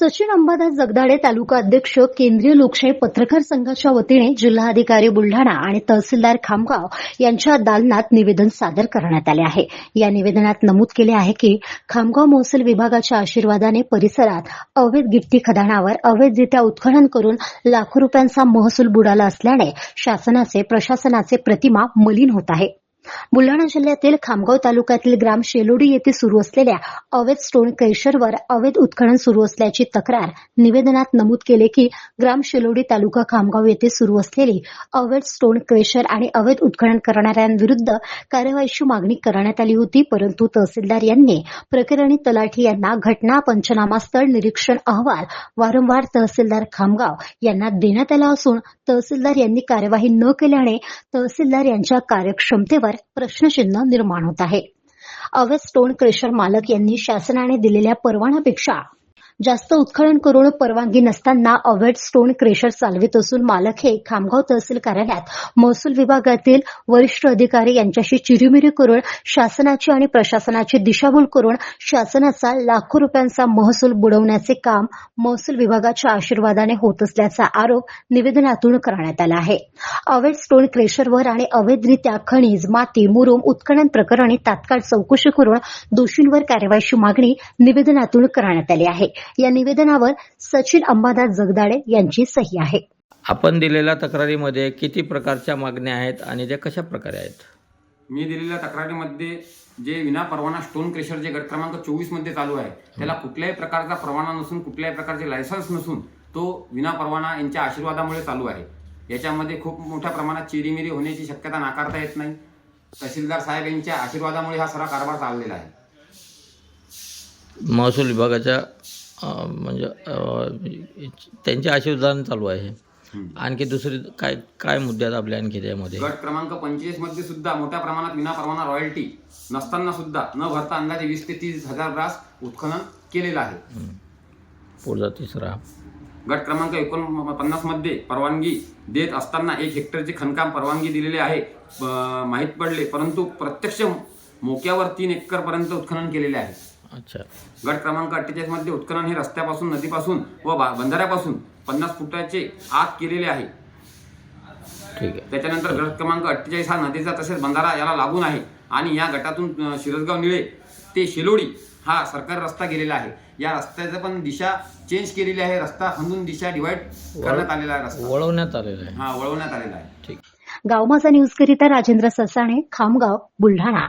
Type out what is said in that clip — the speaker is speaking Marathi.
सचिन अंबादास जगदाडे तालुका अध्यक्ष केंद्रीय लोकशाही पत्रकार संघाच्या वतीने जिल्हाधिकारी बुलढाणा आणि तहसीलदार खामगाव यांच्या दालनात निवेदन सादर करण्यात आले आहे. या निवेदनात नमूद केले आहे की खामगाव महसूल विभागाच्या आशीर्वादाने परिसरात अवैध गिट्टी खदानावर अवैधरित्या उत्खनन करून लाखो रुपयांचा महसूल बुडाला असल्याने शासनाचे प्रशासनाचे प्रतिमा मलिन होत आहे. बुलढाणा जिल्ह्यातील खामगाव तालुक्यातील ग्राम शेलोडी येथे सुरू असलेल्या अवैध स्टोन क्रेशरवर अवैध उत्खनन सुरू असल्याची तक्रार निवेदनात नमूद केले की ग्राम शेलोडी तालुका खामगाव येथे सुरू असलेली अवैध स्टोन क्रेशर आणि अवैध उत्खनन करणाऱ्यांविरुद्ध कार्यवाहीची मागणी करण्यात आली होती परंतु तहसीलदार यांनी प्रकरणी तलाठी यांना घटना पंचनामा स्थळ निरीक्षण अहवाल वारंवार तहसीलदार खामगाव यांना देण्यात आला असून तहसीलदार यांनी कार्यवाही न केल्याने तहसीलदार यांच्या कार्यक्षमतेवर प्रश्नचिन्ह निर्माण होत आहे. अवेस्टोन क्रेशर मालक यांनी शासनाने दिलेल्या परवानापेक्षा जास्त उत्खनन करून परवानगी नसताना अवैध स्टोन क्रेशर चालवित असून मालक हे खामगाव तहसील कार्यालयात महसूल विभागातील वरिष्ठ अधिकारी यांच्याशी चिरीमिरी करून शासनाची आणि प्रशासनाची दिशाभूल करून शासनाचा लाखो रुपयांचा महसूल बुडवण्याचे काम महसूल विभागाच्या आशीर्वादाने होत असल्याचा आरोप निवेदनातून करण्यात आला आहे. अवैध स्टोन क्रेशरवर आणि अवैधरित्या खनिज माती मुरुम उत्खनन प्रकरणी तात्काळ चौकशी करून दोषींवर कार्यवाहीची मागणी निवेदनातून करण्यात आली आहे. या निवेदनावर सचिन अंबादास जगदाडे यांची सही आहे. आपण दिलेल्या तक्रारीमध्ये किती प्रकारच्या मागण्या आहेत आणि त्या कशा प्रकारे आहेत? मी दिलेल्या तक्रारीमध्ये जे विना परवाना स्टोन क्रेशर जे गट क्रमांक चोवीसमध्ये चालू आहे त्याला कुठल्याही प्रकारचा परवाना नसून कुठल्याही प्रकारचे लायसन्स नसून तो विना परवाना यांच्या आशीर्वादामुळे चालू आहे. याच्यामध्ये खूप मोठ्या प्रमाणात चिरीमिरी होण्याची शक्यता नाकारता येत नाही. तहसीलदार साहेब यांच्या आशीर्वादामुळे हा सगळा कारभार चाललेला आहे. महसूल विभागाच्या म्हणजे त्यांच्या आशीर्वादाने चालू आहे. आणखी दुसरी काय काय मुद्दे आहेत आपल्या आणखी त्यामध्ये? गट क्रमांक पंचवीसमध्ये सुद्धा मोठ्या प्रमाणात विना परवाना रॉयल्टी नसताना सुद्धा न भरता अंदाजे वीस ते तीस हजार ब्रास उत्खनन केलेलं आहे. पुढचा तिसरा. गट क्रमांक एकोणपन्नासमध्ये परवानगी देत असताना एक हेक्टरचे खणकाम परवानगी दिलेले आहे. माहीत पडले परंतु प्रत्यक्ष मोक्यावर तीन एकर पर्यंत उत्खनन केलेले आहे. अच्छा. गट क्रमांक अठ्ठेचाळीसमध्ये उत्खनन हे रस्त्यापासून नदीपासून व बा- बंधाऱ्यापासून पन्नास फुटाचे आत केलेले आहे. ठीक आहे. त्याच्यानंतर गट क्रमांक अठ्ठेचाळीस हा नदीचा तसेच बंधारा याला लागून आहे. आणि या गटातून अं, शिरसगाव निळे ते शेलोडी हा सरकारी रस्ता गेलेला आहे. या रस्त्याचं पण दिशा चेंज केलेली आहे. रस्ता खंदून दिशा डिवाइड करण्यात आलेला आहे रस्ता. वळवण्यात आलेलं आहे. हा वळवण्यात आलेला आहे. ठीक. गावमाचा न्यूज करिता राजेंद्र ससाणे खामगाव बुलढाणा.